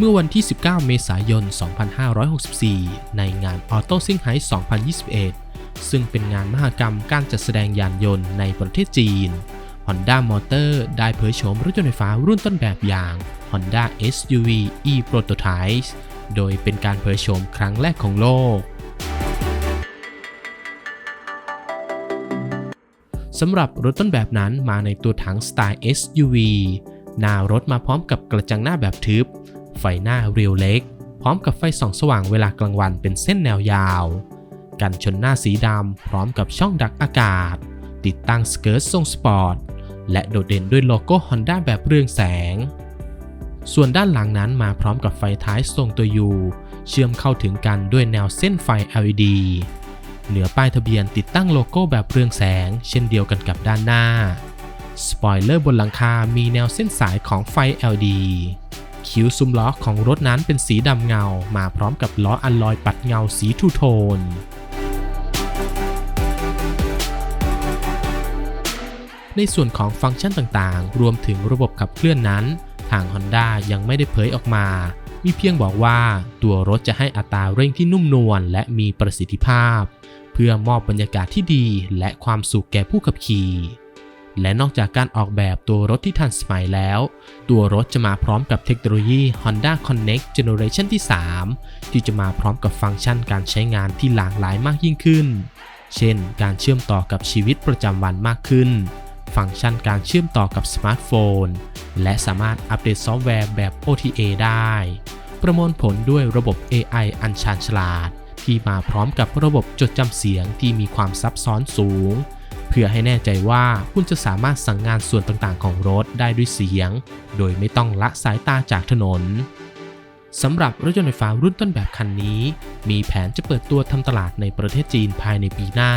เมื่อวันที่ 19 เมษายน 2564 ในงาน Auto s i n g h a i 2021 ซึ่งเป็นงานมหกรรมการจัดแสดงยานยนต์ในประเทศจีน Honda Motor ได้เผยโฉมรถยนต์ไฟฟ้ารุ่นต้นแบบอย่าง Honda SUV e Prototype โดยเป็นการเผยโฉมครั้งแรกของโลกสำหรับรถต้นแบบนั้นมาในตัวถังสไตล์ SUV หน้ารถมาพร้อมกับกระจังหน้าแบบทึบ ไฟหน้าเรียวเล็ก พร้อมกับไฟส่องสว่างเวลากลางวันเป็นเส้นแนวยาว กันชนหน้าสีดำพร้อมกับช่องดักอากาศ ติดตั้งสเกิร์ตทรงสปอร์ต และโดดเด่นด้วยโลโก้ Honda แบบเรืองแสง ส่วนด้านหลังนั้นมาพร้อมกับไฟท้ายทรงตัว U เชื่อมเข้าถึงกันด้วยแนวเส้นไฟ LED เหนือป้ายทะเบียนติดตั้งโลโก้แบบเรืองแสง เช่นเดียวกันกับด้านหน้า สปอยเลอร์บนหลังคา มีแนวเส้นสายของไฟ LED คิ้วซุ้มล้อของรถนั้นเป็นสีดำเงา มาพร้อมกับล้ออัลลอยปัดเงาสีทูโทนในส่วนของฟังก์ชันต่างๆ รวมถึงระบบขับเคลื่อนนั้น ทาง Honda ยังไม่ได้เผยออกมา มีเพียงบอกว่าตัวรถจะให้อัตราเร่งที่นุ่มนวลและมีประสิทธิภาพ เพื่อมอบบรรยากาศที่ดีและความสุขแก่ผู้ขับขี่ และนอกจากการออกแบบตัวรถที่ทันสมัยแล้ว ตัวรถจะมาพร้อมกับเทคโนโลยี Honda Connect Generation ที่ 3 ที่จะมาพร้อมกับฟังก์ชันการใช้งานที่หลากหลายมากยิ่งขึ้น เช่น การเชื่อมต่อกับชีวิตประจำวันมากขึ้น ฟังก์ชันการเชื่อมต่อกับสมาร์ทโฟน และสามารถอัปเดตซอฟต์แวร์แบบ OTA ได้ ประมวลผลด้วยระบบ AI อันชาญฉลาด ที่มาพร้อมกับระบบจดจำเสียงที่มีความซับซ้อนสูง เพื่อให้แน่ใจว่าคุณจะสามารถสั่งงานส่วนต่างๆ ของรถได้ด้วยเสียง โดยไม่ต้องละสายตาจากถนนสำหรับรถยนต์ไฟฟ้ารุ่นต้นแบบคันนี้ มีแผนจะเปิดตัวทำตลาดในประเทศจีนภายในปีหน้า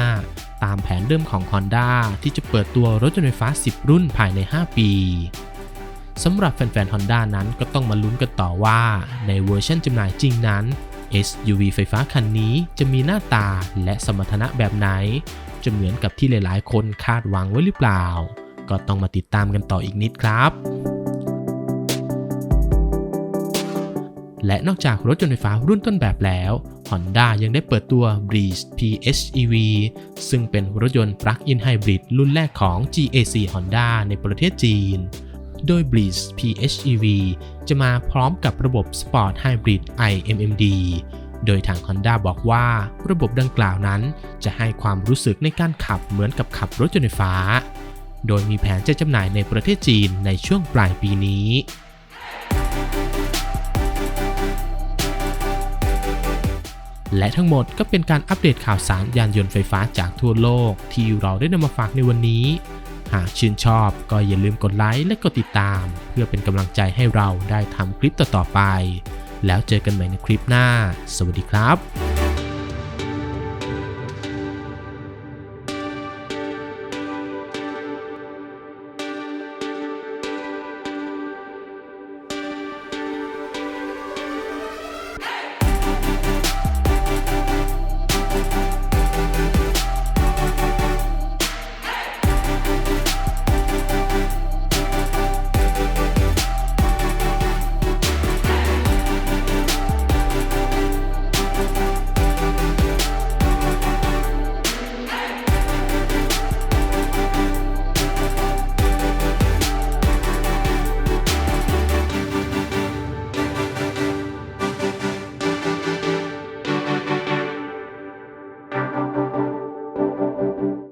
ตามแผนเดิมของ Honda ที่จะเปิดตัวรถยนต์ไฟฟ้า 10 รุ่นภายใน 5 ปีสำหรับแฟนๆ Honda นั้นก็ต้องมาลุ้นกันต่อว่า ในเวอร์ชันจำหน่ายจริงนั้น SUV ไฟฟ้าคันนี้จะมีหน้าตาและสมรรถนะแบบไหน จะเหมือนกับที่หลายๆ คนคาดหวังไว้หรือเปล่า ก็ต้องมาติดตามกันต่ออีกนิดครับ และนอกจากรถยนต์ไฟฟ้ารุ่นต้นแบบแล้ว Honda ยังได้เปิดตัว Breeze PHEV ซึ่งเป็นรถยนต์ Plug-in Hybrid รุ่นแรกของ GAC Honda ในประเทศจีน โดย Breeze PHEV จะมาพร้อมกับระบบ Sport Hybrid iMMD โดยทาง Honda บอกว่าระบบดังกล่าวนั้นจะให้ความรู้สึกในการขับเหมือนกับขับรถยนต์ไฟฟ้า โดยมีแผนจะจำหน่ายในประเทศจีนในช่วงปลายปีนี้และทั้งหมดก็เป็นการอัปเดตข่าวสารยานยนต์ไฟฟ้าจากทั่วโลกที่เราได้นำมาฝากในวันนี้ หากชื่นชอบก็อย่าลืมกดไลค์และกดติดตาม เพื่อเป็นกำลังใจให้เราได้ทำคลิปต่อๆไป แล้วเจอกันใหม่ในคลิปหน้า สวัสดีครับ